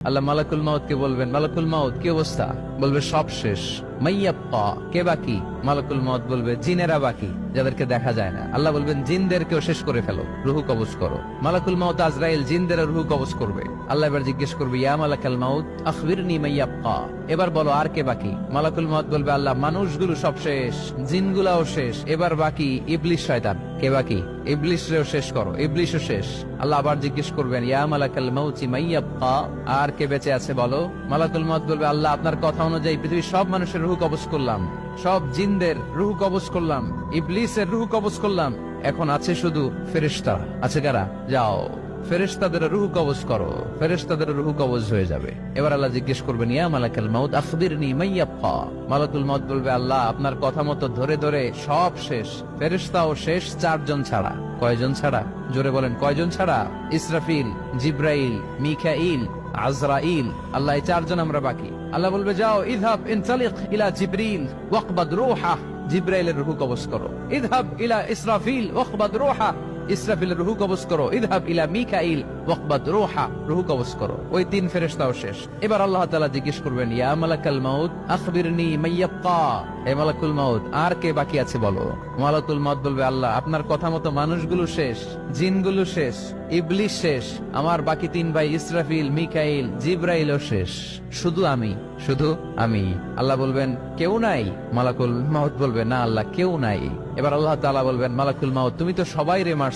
আল্লাহ মালাকুল মাউত কে বলবেন মালাকুল মাউদ কি অবস্থা? বলবে, সব শেষ। মাইয়াপ্পা, কে বাকি? মালাকুল মাউত বলবে, জিনেরা বাকি, যাদেরকে দেখা যায় না। আল্লাহ বলবেন, জিনদেরকেও শেষ করে ফেলো, রুহু কবজ করো। মালাকুল মাউত আজরাইল জিনদের রুহু কবজ করবে। আল্লাহ এবার জিজ্ঞেস করবে, ইয়া মালাকাল মাউত আখবিরনি মাইয়াপ্পা। এবার বলো, আর কে বাকি? মালাকুল মাউত বলবে, আল্লাহ, মানুষগুলো সব শেষ, জিনগুলাও শেষ, এবার বাকি ইবলিশ শয়তান। কে বাকি? ইবলিশরেও শেষ করো, ইবলিশও শেষ। আল্লাহ আবার জিজ্ঞেস করবেন, ইয়া মালাকাল মাউতি মাইয়াব্বা আর কে বেঁচে আছে বলো? মালাকুল মত বলবে, আল্লাহ, আপনার কথা অনুযায়ী পৃথিবীর সব মানুষের রুহু কবজ করলাম। সব জিনদের রুহ কবজ করলাম। ইবলিসের রুহ কবজ করলাম। এখন আছে শুধু ফেরেশতা। আছে কারা? যাও। ফেরেশতাদের রুহু কবজ করো। ফেরেশতাদের রুহু কবজ হয়ে যাবে। এবার আল্লাহ জিজ্ঞেস করবেন, ইয়া মালাকাল মাউত আখবিরনি মাইয়াব্বা মালাকুল মাউত বলবে, আল্লাহ, আপনার কথা মতো ধরে ধরে সব শেষ। ফেরেশতাও শেষ চারজন ছাড়া। কয়জন ছাড়া? জোরে বলেন, কয়জন ছাড়া? ইসরাফিল, জিব্রাইল, মিখাইল, আজরাইল। আল্লাহ চারজন আমরা বাকি। আল্লাহ বলবে যাও ইদহাব ইনতালিক ইলা জিব্রিল ওয়াকবাদ রূহা জিব্রাইলের রুহু কবজ করো ইদহাব ইলা ইসরাফিল ওয়াকবাদ রূহা ইসরাফিলের রুহু করো। ইলা রূহা, রুহু করো। ওই তিন শেষ। এবার আল্লাহ জিজ্ঞেস করবেন, ইয়া মালাকাল মালাকুল আর কে বাকি আছে বলো? মালাকুল বলবে, আল্লাহ, আপনার কথা মতো মানুষগুলো শেষ, জিনগুলো শেষ ইবলিশ শেষ, আমার বাকি তিন ভাই ইসরাফিল, মিকাইল, জিব্রাইলও শেষ। শুধু আমি শুধু আমি। আল্লাহ বলবেন, কেউ নাই? মালাকুল মাউত বলবে, না, আল্লাহ, কেউ নাই। এবার আল্লাহ তাআলা বলবেন, মালাকুল মাউত, তুমি তো সবাই রে মারছো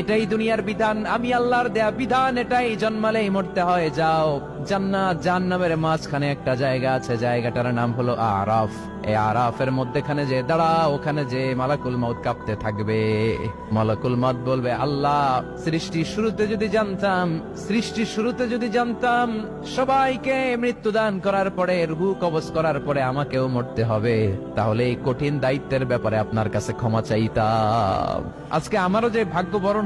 এটাই দুনিয়ার বিধান। আমি আল্লাহর দেয়া বিধান, এটাই জন্মালেই মরতে হয়। যাও, জান্নাত, জাহান্নামের মাঝখানে একটা জায়গা আছে। জায়গাটার নাম হলো আরাফ। আরাফের মধ্যেখানে যে দাঁড়া ওখানে যে মালাকুল মাউত কাঁপতে থাকবে। মালাকুল মাউত বলবে, আল্লাহ, সৃষ্টি শুরুতে যদি জানতাম, সৃষ্টি শুরুতে যদি জানতাম, সবাইকে মৃত্যুদান করার পরে, রুহু কবজ করার পরে আমাকেও মরতে হবে। তাহলে এই কঠিন দায়িত্বের ব্যাপারে আপনার কাছে ক্ষমা চাইতাম। আজকে আমারও যে ভাগ্য বরণ